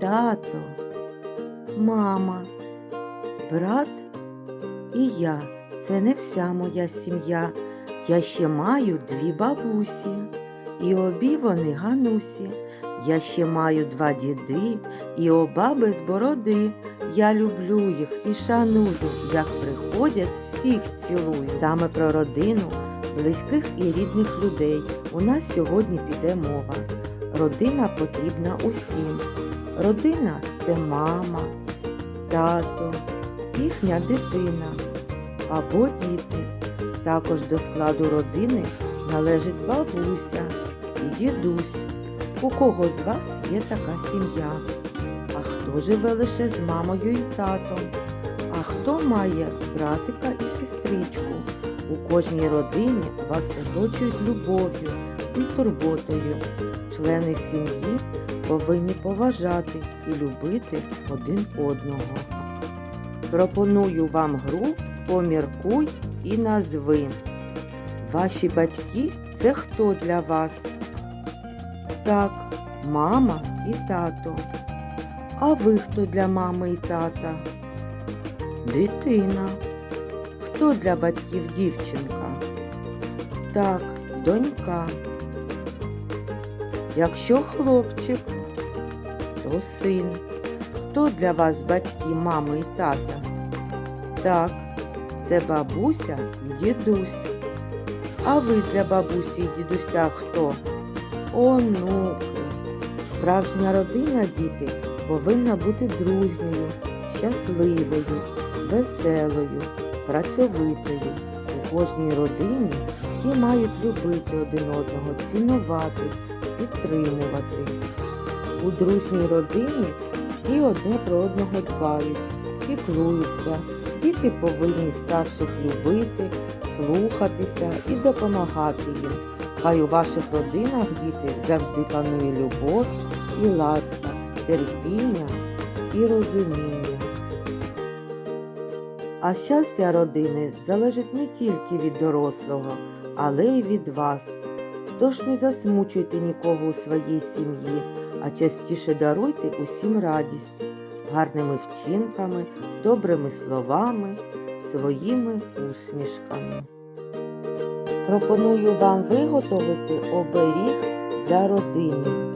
тато, мама, брат і я. Це не вся моя сім'я. Я ще маю дві бабусі, і обі вони ганусі. Я ще маю два діди, і оба без бороди. Я люблю їх і шаную, як приходять, всіх цілую. Саме про родину, близьких і рідних людей у нас сьогодні піде мова. Родина потрібна усім. Родина це мама, тато, їхня дитина або діти. Також до складу родини належить бабуся і дідусь. У кого з вас є така сім'я? А хто живе лише з мамою і татом? А хто має братика і сестричку? У кожній родині вас оточують любов'ю і турботою. Члени сім'ї повинні поважати і любити один одного. Пропоную вам гру Поміркуй і назви. Ваші батьки це хто для вас? Так, мама і тато. А ви хто для мами і тата? Дитина. Хто для батьків дівчинка? Так, донька. Якщо хлопчик, то син. Хто для вас батьки мами і тата? Так, це бабуся і дідусь. А ви для бабусі і дідуся хто? Онуки. Справжня родина, діти, повинна бути дружньою, щасливою, веселою, працьовитою. У кожній родині всі мають любити один одного, цінувати, підтримувати. У дружній родині всі одне про одного дбають, піклуються. Діти повинні старших любити, слухатися і допомагати їм. Хай у ваших родинах діти завжди панує любов і ласка, терпіння і розуміння. А щастя родини залежить не тільки від дорослого, але й від вас. Тож не засмучуйте нікого у своїй сім'ї, а частіше даруйте усім радість гарними вчинками, добрими словами, своїми усмішками. Пропоную вам виготовити оберіг для родини.